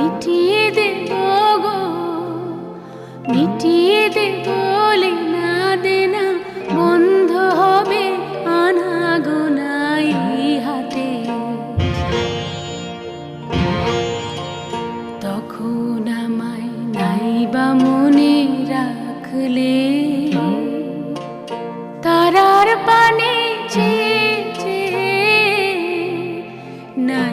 মিটিয়ে দেব গো মিটিয়ে দেব না দে না, বন্ধ হবে আনাগোনাই হাতে। তখন আমায় নাই বা মনে রাখলে, তারার পানে চেয়ে